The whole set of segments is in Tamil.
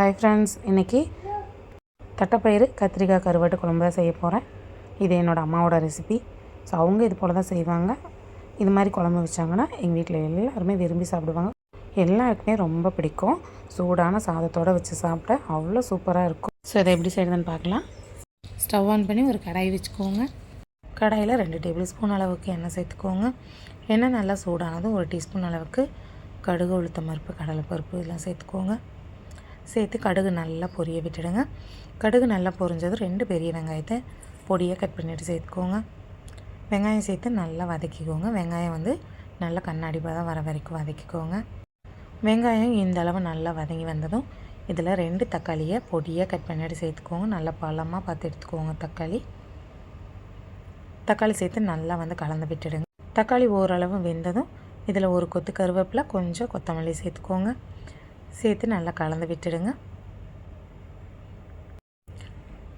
ஹாய் ஃப்ரெண்ட்ஸ் இன்றைக்கி தட்டைப்பயிறு கத்திரிக்காய் கருவாட்டு குழம்பு தான் செய்ய போகிறேன் இது என்னோடய அம்மாவோட ரெசிபி ஸோ அவங்க இது போல் தான் செய்வாங்க. இது மாதிரி குழம்பு வச்சாங்கன்னா எங்கள் வீட்டில் எல்லாருமே விரும்பி சாப்பிடுவாங்க. எல்லாருக்குமே ரொம்ப பிடிக்கும். சூடான சாதத்தோடு வச்சு சாப்பிட அவ்வளோ சூப்பராக இருக்கும். ஸோ இதை எப்படி செய்யுதுன்னு பார்க்கலாம். ஸ்டவ் ஆன் பண்ணி ஒரு கடாய் வச்சுக்கோங்க. கடாயில் ரெண்டு டேபிள் ஸ்பூன் அளவுக்கு எண்ணெய் சேர்த்துக்கோங்க. எண்ணெய் நல்லா சூடானதும் ஒரு டீஸ்பூன் அளவுக்கு கடுகு உளுத்தம் பருப்பு கடலைப்பருப்பு இதெல்லாம் சேர்த்துக்கோங்க. சேர்த்து கடுகு நல்லா பொரிய விட்டுடுங்க. கடுகு நல்லா பொரிஞ்சதும் ரெண்டு பெரிய வெங்காயத்தை பொடியாக கட் பண்ணிவிட்டு சேர்த்துக்கோங்க. வெங்காயம் சேர்த்து நல்லா வதக்கிக்கோங்க. வெங்காயம் வந்து நல்லா கண்ணாடி பதம் வர வரைக்கும் வதக்கிக்கோங்க. வெங்காயம் இந்த அளவு நல்லா வதங்கி வந்ததும் இதில் ரெண்டு தக்காளியை பொடியாக கட் பண்ணிவிட்டு சேர்த்துக்கோங்க. நல்லா பழமாக பார்த்து எடுத்துக்கோங்க தக்காளி. தக்காளி சேர்த்து நல்லா வந்து கலந்து விட்டுடுங்க. தக்காளி ஓரளவு வெந்ததும் இதில் ஒரு கொத்து கருவேப்பில கொஞ்சம் கொத்தமல்லி சேர்த்துக்கோங்க. சேர்த்து நல்லா கலந்து விட்டுடுங்க.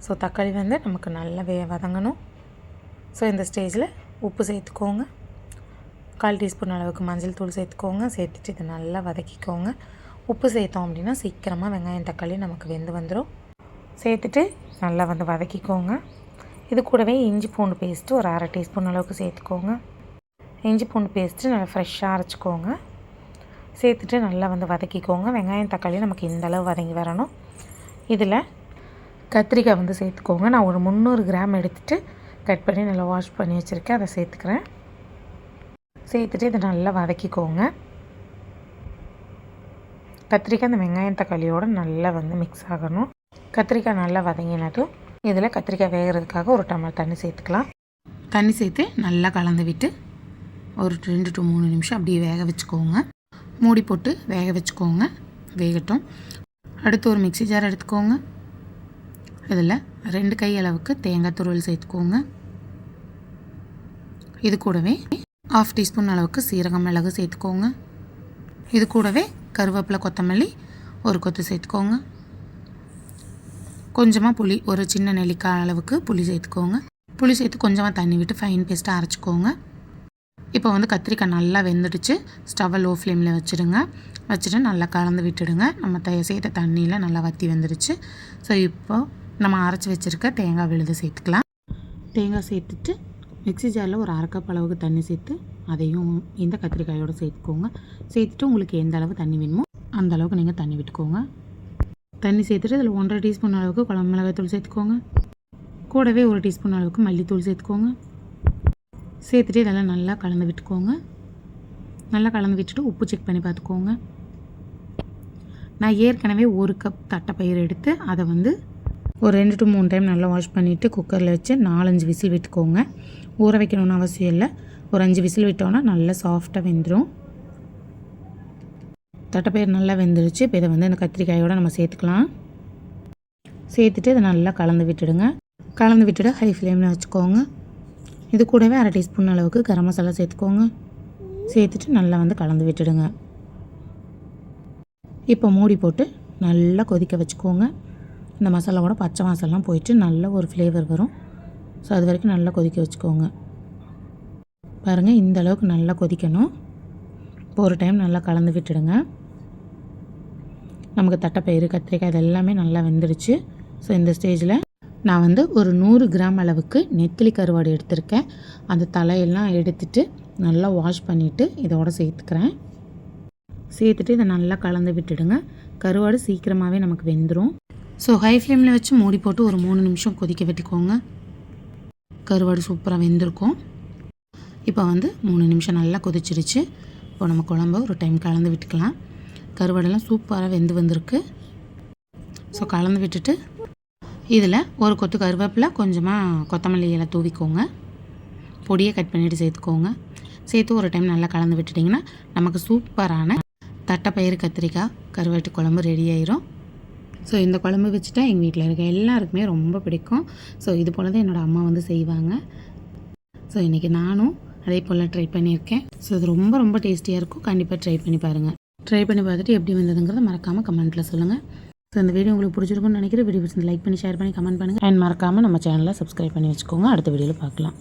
ஸோ தக்காளி வந்து நமக்கு நல்லா வே வதங்கணும். ஸோ இந்த ஸ்டேஜில் உப்பு சேர்த்துக்கோங்க. கால் டீஸ்பூன் அளவுக்கு மஞ்சள் தூள் சேர்த்துக்கோங்க. சேர்த்துட்டு இதை நல்லா வதக்கிக்கோங்க. உப்பு சேர்த்தோம் அப்படின்னா சீக்கிரமாக வெங்காயம் தக்காளி நமக்கு வெந்து வந்துடும் சேர்த்துட்டு நல்லா வந்து வதக்கிக்கோங்க. இது கூடவே இஞ்சி பூண்டு பேஸ்ட்டு ஒரு அரை டீஸ்பூன் அளவுக்கு சேர்த்துக்கோங்க. இஞ்சி பூண்டு பேஸ்ட்டு நல்லா ஃப்ரெஷ்ஷாக அரைச்சிக்கோங்க. சேர்த்துட்டு நல்லா வந்து வதக்கிக்கோங்க. வெங்காயம் தக்காளி நமக்கு இந்தளவு வதங்கி வரணும். இதில் கத்திரிக்காய் வந்து சேர்த்துக்கோங்க. நான் ஒரு முந்நூறு கிராம் எடுத்துகிட்டு கட் பண்ணி நல்லா வாஷ் பண்ணி வச்சுருக்கேன். அதை சேர்த்துக்கிறேன். சேர்த்துட்டு இதை நல்லா வதக்கிக்கோங்க. கத்திரிக்காய் அந்த வெங்காயம் தக்காளியோடு நல்லா வந்து மிக்ஸ் ஆகணும். கத்திரிக்காய் நல்லா வதங்கினதும் இதில் கத்திரிக்காய் வேகிறதுக்காக ஒரு டம்ளர் தண்ணி சேர்த்துக்கலாம். தண்ணி சேர்த்து நல்லா கலந்து விட்டு ஒரு ரெண்டு டு மூணு நிமிஷம் அப்படியே வேக வச்சுக்கோங்க. மூடி போட்டு வேக வச்சுக்கோங்க. வேகட்டும். அடுத்து ஒரு மிக்சி ஜார் எடுத்துக்கோங்க. இதில் ரெண்டு கை அளவுக்கு தேங்காய் துருவல் சேர்த்துக்கோங்க. இது கூடவே ஆஃப் டீஸ்பூன் அளவுக்கு சீரகம் மிளகு சேர்த்துக்கோங்க. இது கூடவே கருவேப்பிலை கொத்தமல்லி ஒரு கொத்து சேர்த்துக்கோங்க. கொஞ்சமாக புளி ஒரு சின்ன நெல்லிக்காய் அளவுக்கு புளி சேர்த்துக்கோங்க. புளி சேர்த்து கொஞ்சமாக தண்ணி விட்டு ஃபைன் பேஸ்ட்டாக அரைச்சிக்கோங்க. இப்போ வந்து கத்திரிக்காய் நல்லா வெந்துடுச்சு. ஸ்டவ்வை லோ ஃப்ளேமில் வச்சுடுங்க. வச்சுட்டு நல்லா கலந்து விட்டுடுங்க. நம்ம த சேர்த்த தண்ணியில் நல்லா வற்றி வந்துடுச்சு. ஸோ இப்போது நம்ம அரைச்சி வச்சுருக்க தேங்காய் விழுது சேர்த்துக்கலாம். தேங்காய் சேர்த்துட்டு மிக்சி ஜாரில் ஒரு அரைக்கப் அளவுக்கு தண்ணி சேர்த்து அதையும் இந்த கத்திரிக்காயோடு சேர்த்துக்கோங்க. சேர்த்துட்டு உங்களுக்கு எந்த அளவு தண்ணி வேணுமோ அந்த அளவுக்கு நீங்கள் தண்ணி விட்டுக்கோங்க. தண்ணி சேர்த்துட்டு அதில் ஒன்றரை டீஸ்பூன் அளவுக்கு குழம்பு மிளகாய் தூள் சேர்த்துக்கோங்க. கூடவே ஒரு டீஸ்பூன் அளவுக்கு மல்லித்தூள் சேர்த்துக்கோங்க. சேர்த்துட்டு இதெல்லாம் நல்லா கலந்து விட்டுக்கோங்க. நல்லா கலந்து விட்டுட்டு உப்பு செக் பண்ணி பார்த்துக்கோங்க. நான் ஏற்கனவே ஒரு கப் தட்டைப்பயிர் எடுத்து அதை வந்து ஒரு ரெண்டு டு மூணு டைம் நல்லா வாஷ் பண்ணிவிட்டு குக்கரில் வச்சு நாலஞ்சு விசில் விட்டுக்கோங்க. ஊற வைக்கணும்னு அவசியம் இல்லை. ஒரு அஞ்சு விசில் விட்டோன்னா நல்லா சாஃப்டாக வெந்துடும் தட்டைப்பயிர் நல்லா வெந்துருச்சு. இப்போ இதை வந்து இந்த கத்திரிக்காயோடு நம்ம சேர்த்துக்கலாம். சேர்த்துட்டு இதை நல்லா கலந்து விட்டுடுங்க. கலந்து விட்டுட்டு ஹை ஃப்ளேமில் வச்சுக்கோங்க. இது கூடவே அரை டீஸ்பூன் அளவுக்கு கரம் மசாலா சேர்த்துக்கோங்க. சேர்த்துட்டு நல்லா வந்து கலந்து விட்டுடுங்க. இப்போ மூடி போட்டு நல்லா கொதிக்க வச்சுக்கோங்க. இந்த மசாலாவோட பச்சை மசாலாம் போயிட்டு நல்ல ஒரு ஃப்ளேவர் வரும். ஸோ அது வரைக்கும் நல்லா கொதிக்க வச்சுக்கோங்க. பாருங்கள் இந்த அளவுக்கு நல்லா கொதிக்கணும். இப்போ ஒரு டைம் நல்லா கலந்து விட்டுடுங்க. நமக்கு தட்டைப்பயிறு கத்திரிக்காய் இது எல்லாமே நல்லா வெந்துடுச்சு. ஸோ இந்த ஸ்டேஜில் நான் வந்து ஒரு நூறு கிராம் அளவுக்கு நெத்திலி கருவாடு எடுத்திருக்கேன். அந்த தலையெல்லாம் எடுத்துட்டு நல்லா வாஷ் பண்ணிவிட்டு இதோட சேர்த்துக்கிறேன். சேர்த்துட்டு இதை நல்லா கலந்து விட்டுடுங்க. கருவாடு சீக்கிரமாகவே நமக்கு வெந்துடும் ஸோ ஹை ஃப்ளேமில் வச்சு மூடி போட்டு ஒரு மூணு நிமிஷம் கொதிக்க விட்டுக்கோங்க. கருவாடு சூப்பராக வெந்திருக்கும். இப்போ வந்து மூணு நிமிஷம் நல்லா கொதிச்சிருச்சு. இப்போ நம்ம குழம்ப ஒரு டைம் கலந்து விட்டுக்கலாம். கருவாடெல்லாம் சூப்பராக வெந்து வந்திருக்கு. ஸோ கலந்து விட்டுட்டு இதில் ஒரு கொத்து கருவேப்பிலை கொஞ்சமாக கொத்தமல்லி இலை தூவிக்கோங்க. பொடியை கட் பண்ணிவிட்டு சேர்த்துக்கோங்க. சேர்த்து ஒரு டைம் நல்லா கலந்து விட்டுட்டிங்கன்னா நமக்கு சூப்பரான தட்டைப்பயிறு கத்திரிக்காய் கருவாட்டு குழம்பு ரெடி ஆயிரும். ஸோ இந்த குழம்பு வச்சுட்டா எங்கள் வீட்டில் இருக்க எல்லாருக்குமே ரொம்ப பிடிக்கும். ஸோ இது போல் தான் என்னோடய அம்மா வந்து செய்வாங்க. ஸோ இன்றைக்கி நானும் அதே போல் ட்ரை பண்ணியிருக்கேன். ஸோ இது ரொம்ப ரொம்ப டேஸ்டியாக இருக்கும். கண்டிப்பாக ட்ரை பண்ணி பாருங்கள் ட்ரை பண்ணி பார்த்துட்டு எப்படி வந்ததுங்கிறத மறக்காமல் கமெண்ட்டில் சொல்லுங்கள் ஸோ இந்த வீடியோ உங்களுக்கு பிடிச்சிருக்குன்னு நினைக்கிற வீடியோ பிடிச்சி லைக் பண்ணி ஷேர் பண்ணி கமெண்ட் பண்ணுங்கள் அண்ட் மறக்காமல் நம்ம சேனலை சப்ஸ்கிரைப் பண்ணி வச்சுக்கோங்க. அடுத்த வீடியோவில் பார்க்கலாம்.